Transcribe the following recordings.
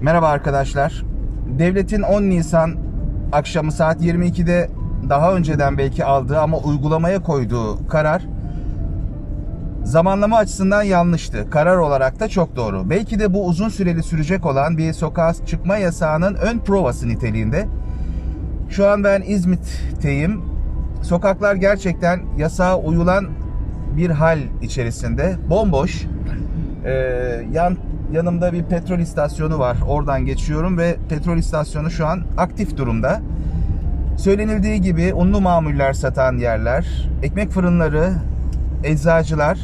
Merhaba arkadaşlar. Devletin 10 Nisan akşamı saat 22'de daha önceden belki aldığı ama uygulamaya koyduğu karar zamanlama açısından yanlıştı. Karar olarak da çok doğru. Belki de bu uzun süreli sürecek olan bir sokağa çıkma yasağının ön provası niteliğinde. Şu an ben İzmit'teyim. Sokaklar gerçekten yasağa uyulan bir hal içerisinde. Bomboş. Ee, yan yanımda bir petrol istasyonu var. Oradan geçiyorum ve petrol istasyonu şu an aktif durumda. Söylenildiği gibi unlu mamuller satan yerler, ekmek fırınları, eczacılar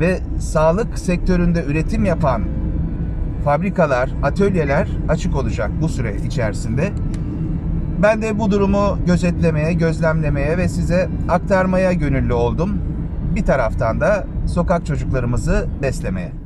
ve sağlık sektöründe üretim yapan fabrikalar, atölyeler açık olacak bu süre içerisinde. Ben de bu durumu gözetlemeye, gözlemlemeye ve size aktarmaya gönüllü oldum. Bir taraftan da sokak çocuklarımızı beslemeye.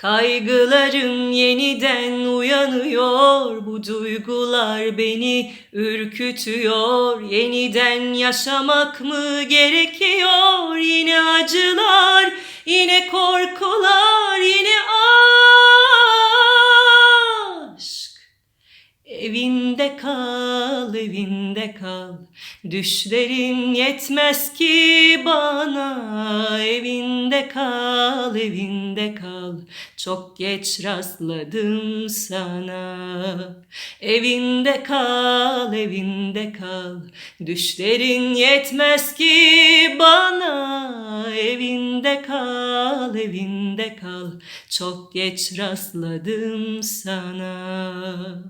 Kaygılarım yeniden uyanıyor, bu duygular beni ürkütüyor. Yeniden yaşamak mı gerekiyor? Yine acılar, yine korkular, yine aşk. Evinde kal, evinde kal. Düşlerin yetmez ki bana. Evinde kal, evinde kal. Çok geç rastladım sana. Evinde kal, evinde kal. Düşlerin yetmez ki bana. Evinde kal, evinde kal. Çok geç rastladım sana.